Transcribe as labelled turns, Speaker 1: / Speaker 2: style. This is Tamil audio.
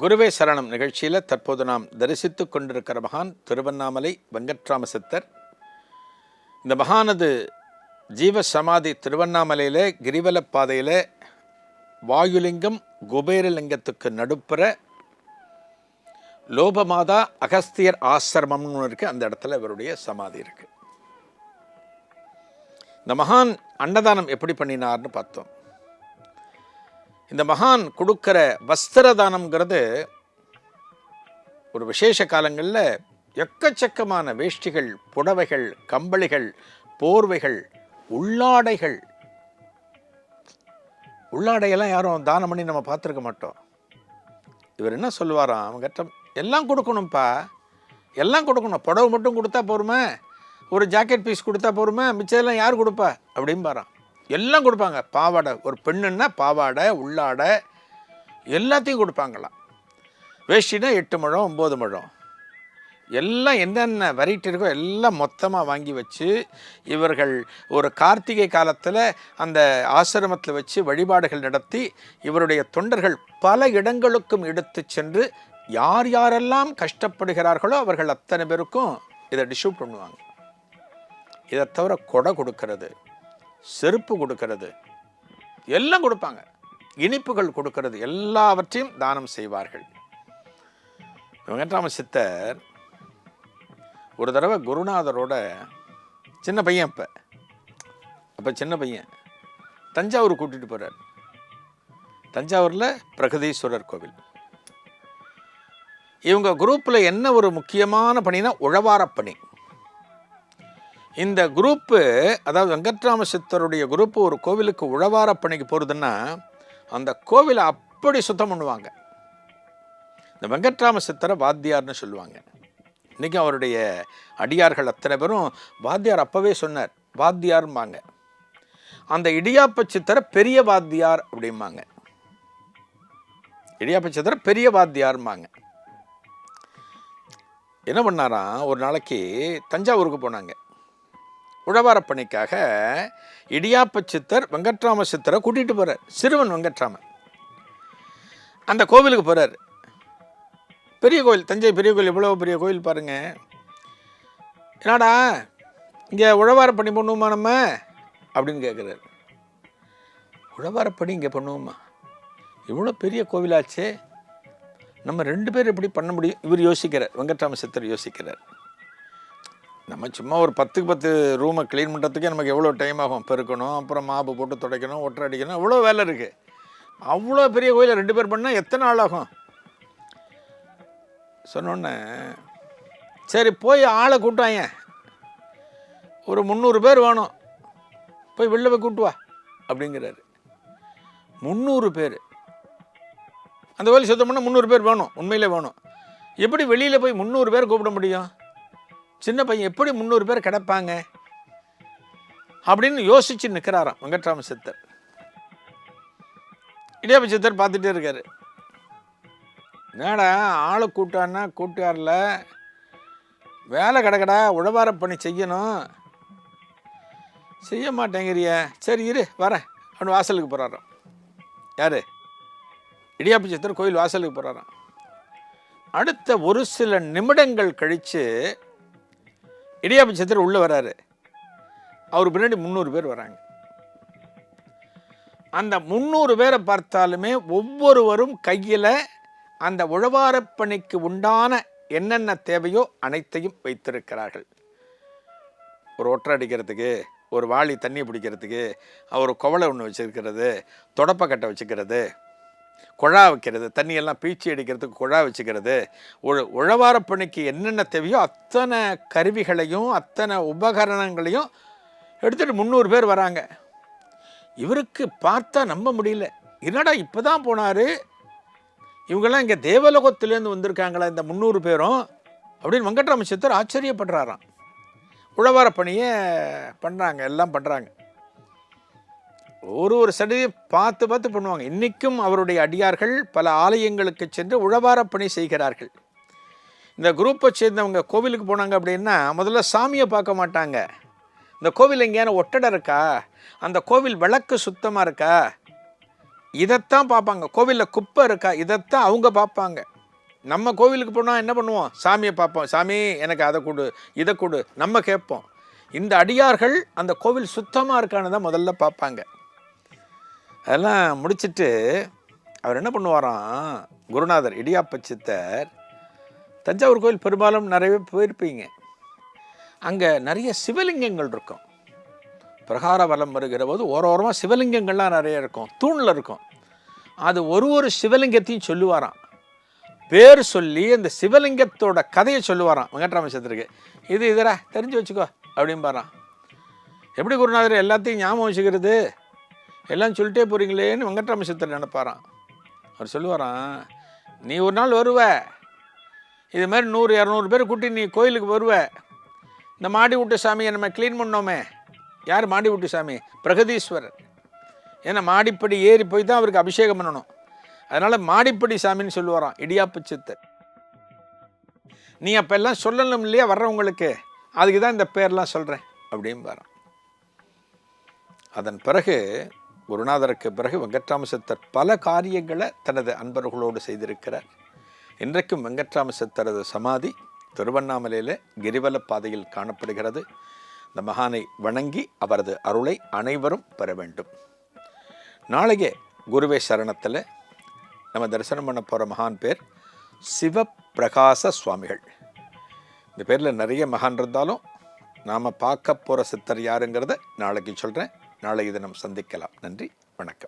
Speaker 1: குருவே சரணம் நிகழ்ச்சியில் தற்போது நாம் தரிசித்து கொண்டிருக்கிற மகான் திருவண்ணாமலை வெங்கட்ராம சித்தர் இந்த மகானது ஜீவ சமாதி திருவண்ணாமலையில் கிரிவல பாதையில் வாயுலிங்கம் குபேரலிங்கத்துக்கு நடுப்புற லோபமாதா அகஸ்தியர் ஆசிரமம்னு இருக்குது அந்த இடத்துல இவருடைய சமாதி இருக்குது இந்த மகான் அன்னதானம் எப்படி பண்ணினார்னு பார்த்தோம். இந்த மகான் கொடுக்கிற வஸ்திர தானம்ங்கிறது ஒரு விசேஷ காலங்களில் எக்கச்சக்கமான வேஷ்டிகள் புடவைகள் கம்பளிகள் போர்வைகள் உள்ளாடைகள். உள்ளாடையெல்லாம் யாரும் தானம் பண்ணி நம்ம பார்த்துருக்க மாட்டோம். இவர் என்ன சொல்லுவாராம்? அவங்ககிட்ட எல்லாம் கொடுக்கணும்ப்பா. எல்லாம் கொடுக்கணும். புடவை மட்டும் கொடுத்தா போருமே. ஒரு ஜாக்கெட் பீஸ் கொடுத்தா போருமே. மிச்சதெல்லாம் யார் கொடுப்பா? அப்படிம்பாராம். எல்லாம் கொடுப்பாங்க. பாவாடை ஒரு பெண்ணுன்னா பாவாடை உள்ளாடை எல்லாத்தையும் கொடுப்பாங்களாம். வேஷ்டினா எட்டு முழம் ஒம்பது முழம். எல்லாம் என்னென்ன வெரைட்டி இருக்கோ எல்லாம் மொத்தமாக வாங்கி வச்சு இவர்கள் ஒரு கார்த்திகை காலத்தில் அந்த ஆசிரமத்தில் வச்சு வழிபாடுகள் நடத்தி இவருடைய தொண்டர்கள் பல இடங்களுக்கும் எடுத்து சென்று யார் யாரெல்லாம் கஷ்டப்படுகிறார்களோ அவர்கள் அத்தனை பேருக்கும் இதை டிஸ்ட்ரிபியூட் பண்ணுவாங்க. இதை தவிர கொடை கொடுக்கறது. செருப்பு கொடுக்கறது. எல்லாம் கொடுப்பாங்க. இனிப்புகள் கொடுக்கறது. எல்லாவற்றையும் தானம் செய்வார்கள். வெங்கட்ராம சித்தர் ஒரு தடவை குருநாதரோட சின்ன பையன் அப்போ. அப்போ சின்ன பையன். தஞ்சாவூர் கூட்டிகிட்டு போகிறார் தஞ்சாவூரில் பிரகதீஸ்வரர் கோவில். இவங்க குரூப்பில் என்ன ஒரு முக்கியமான பணினா உழவாரப் பணி. இந்த குரூப்பு அதாவது வெங்கட்ராம சித்தருடைய குரூப்பு ஒரு கோவிலுக்கு உழவார பணிக்கு போகிறதுன்னா அந்த கோவிலை அப்படி சுத்தம் பண்ணுவாங்க. இந்த வெங்கட்ராம சித்தரை வாத்தியார்னு சொல்லுவாங்க. இன்றைக்கி அவருடைய அடியார்கள் அத்தனை பேரும் வாத்தியார் அப்போவே சொன்னார் வாத்தியார்ம்பாங்க. அந்த இடியாப்ப சித்தரை பெரிய வாத்தியார் அப்படிம்பாங்க. இடியாப்ப சித்தரை பெரிய வாத்தியார்ம்பாங்க. என்ன பண்ணாராம்? ஒரு நாளைக்கு தஞ்சாவூருக்கு போனாங்க. உழவார பணிக்காக இடியாப்ப சித்தர் வெங்கட்ராம சித்தரை கூட்டிகிட்டு போகிறார் சிறுவன் வெங்கட்ராமன். அந்த கோவிலுக்கு போகிறார் பெரிய கோவில் தஞ்சை பெரிய கோவில் இவ்வளோ பெரிய கோவில் பாருங்க. என்னடா இங்கே உழவார பணி பண்ணுவோமா நம்ம? அப்படின்னு கேட்குறாரு உழவாரப்பணி இங்கே பண்ணுவோமா? இவ்வளோ பெரிய கோவிலாச்சே. நம்ம ரெண்டு பேர் எப்படி பண்ண முடியும்? இவர் யோசிக்கிறார் வெங்கட்ராம சித்தர் யோசிக்கிறார். நம்ம சும்மா ஒரு பத்துக்கு பத்து ரூமை க்ளீன் பண்ணுறதுக்கே நமக்கு எவ்வளோ டைம் ஆகும்? பெருக்கணும் அப்புறம் மாப்பு போட்டு துடைக்கணும் ஒட்டரை அடிக்கணும் அவ்வளோ வேலை இருக்குது அவ்வளோ பெரிய கோயிலை ரெண்டு பேர் பண்ணால் எத்தனை நாள் ஆகும்? சொன்னோன்னே சரி போய் ஆளை கூட்டாங்க ஒரு முந்நூறு பேர் வேணும். போய் வெளில போய் கூட்டு வா அப்படிங்கிறாரு. முந்நூறு பேர். அந்த கோயில் சுத்தம் பண்ணால் முந்நூறு பேர் வேணும் உண்மையிலே வேணும். எப்படி வெளியில் போய் முந்நூறு பேர் கூப்பிட முடியும்? சின்ன பையன் எப்படி முந்நூறு பேர் கிடப்பாங்க? அப்படின்னு யோசிச்சு நிற்கிறாராம் வெங்கட்ராம சித்தர் இடியாப்ப சித்தர் பார்த்துட்டே இருக்காரு. என்னடா ஆளை கூட்டான்னா கூட்டாரில்? வேலை கிடக்கடா உழவார பணி செய்யணும். செய்ய மாட்டேங்கிறிய. சரி இரு வரேன் அப்படின்னு வாசலுக்கு போகிறாராம் யார்? இடியாப்ப சித்தர் கோயில் வாசலுக்கு போகிறாராம் அடுத்த ஒரு சில நிமிடங்கள் கழித்து இடியாப்ப சித்தர் உள்ளே வராரு. அவர் பின்னாடி முந்நூறு பேர் வராங்க. அந்த முந்நூறு பேரை பார்த்தாலுமே ஒவ்வொருவரும் கையில் அந்த உழவாரப் பணிக்கு உண்டான என்னென்ன தேவையோ அனைத்தையும் வைத்திருக்கிறார்கள். ஒரு ஒற்றை அடிக்கிறதுக்கு ஒரு வாளி தண்ணி பிடிக்கிறதுக்கு ஒரு குவளை ஒன்று வச்சுருக்கிறது தொடப்பக்கட்டை வச்சுக்கிறது குழா வைக்கிறது தண்ணியெல்லாம் பீச்சி அடிக்கிறதுக்கு குழா வச்சுக்கிறது உழ உழவாரப் பணிக்கு என்னென்ன தேவையோ அத்தனை கருவிகளையும் அத்தனை உபகரணங்களையும் எடுத்துகிட்டு முந்நூறு பேர் வராங்க. இவருக்கு பார்த்தா நம்ப முடியல. என்னடா இப்போ தான் போனார்? இவங்கெல்லாம் இங்கே தேவலோகத்திலேருந்து வந்திருக்காங்களா இந்த முந்நூறு பேரும்? அப்படின்னு வெங்கட்ராம சித்தர் ஆச்சரியப்படுறாராம். உழவார பணியை பண்ணுறாங்க எல்லாம் பண்ணுறாங்க ஒரு ஒரு சடங்கையும் பார்த்து பார்த்து பண்ணுவாங்க. இன்றைக்கும் அவருடைய அடியார்கள் பல ஆலயங்களுக்கு சென்று உழவார பணி செய்கிறார்கள். இந்த குரூப்பை சேர்ந்தவங்க கோவிலுக்கு போனாங்க அப்படின்னா முதல்ல சாமியை பார்க்க மாட்டாங்க. இந்த கோவில் எங்கேயான ஒட்டடை இருக்கா? அந்த கோவில் விளக்கு சுத்தமாக இருக்கா? இதைத்தான் பார்ப்பாங்க. கோவிலில் குப்பை இருக்கா? இதைத்தான் அவங்க பார்ப்பாங்க. நம்ம கோவிலுக்கு போனால் என்ன பண்ணுவோம்? சாமியை பார்ப்போம். சாமி எனக்கு அதை கொடு இதை கொடு நம்ம கேட்போம். இந்த அடியார்கள் அந்த கோவில் சுத்தமாக இருக்கான்னு தான் முதல்ல பார்ப்பாங்க. அதெல்லாம் முடிச்சுட்டு அவர் என்ன பண்ணுவாராம்? குருநாதர் இடியாப்ப சித்தர் தஞ்சாவூர் கோயில் பெரும்பாலும் நிறைய போயிருப்பீங்க. அங்கே நிறைய சிவலிங்கங்கள் இருக்கும். பிரகார வலம் வருகிற போது ஓரோரமாக சிவலிங்கங்கள்லாம் நிறைய இருக்கும். தூணில் இருக்கும். அது ஒரு ஒரு சிவலிங்கத்தையும் சொல்லுவாராம். பேர் சொல்லி அந்த சிவலிங்கத்தோட கதையை சொல்லுவாராம் வெங்கட்ராமச்சந்திரக்கு இது இதரா தெரிஞ்சு வச்சுக்கோ அப்படிம்பாரான் எப்படி குருநாதர் எல்லாத்தையும் ஞாபகம் வச்சுக்கிறது? எல்லாம் சொல்லிட்டே போகிறீங்களேன்னு வெங்கட்ராமச்சந்திரன் நினைப்பாராம். அவர் சொல்லுவாராம் நீ ஒரு நாள் வருவ. இது மாதிரி நூறு இரநூறு பேர் கூட்டி நீ கோயிலுக்கு வருவ. இந்த மாடி வீட்டு சாமியை நம்ம க்ளீன் பண்ணோமே. யார் மாடி வீட்டு சாமி? பிரகதீஸ்வரர். ஏன்னா மாடிப்படி ஏறி போய் தான் அவருக்கு அபிஷேகம் பண்ணணும். அதனால் மாடிப்படி சாமின்னு சொல்லுவாராம் இடியாப்பு சித்தர். நீ அப்போ எல்லாம் சொல்லணும் இல்லையா வர்றவங்களுக்கு? அதுக்கு தான் இந்த பேர்லாம் சொல்கிறேன் அப்படிம்பாராம். அதன் பிறகு குருநாதருக்கு பிறகு வெங்கட்ராம சித்தர் பல காரியங்களை தனது அன்பர்களோடு செய்திருக்கிறார். இன்றைக்கும் வெங்கட்ராம சித்தரது சமாதி திருவண்ணாமலையில் கிரிவல பாதையில் காணப்படுகிறது. இந்த மகானை வணங்கி அவரது அருளை அனைவரும் பெற வேண்டும். நாளைய குருவே சரணத்தில் நம்ம தரிசனம் பண்ண போகிற மகான் பேர் சிவப்பிரகாச சுவாமிகள். இந்த பேரில் நிறைய மகான் இருந்தாலும் நாம் பார்க்க போகிற சித்தர் யாருங்கிறத நாளைக்கு சொல்கிறேன் நாளைய தினம் சந்திக்கலாம். நன்றி. வணக்கம்.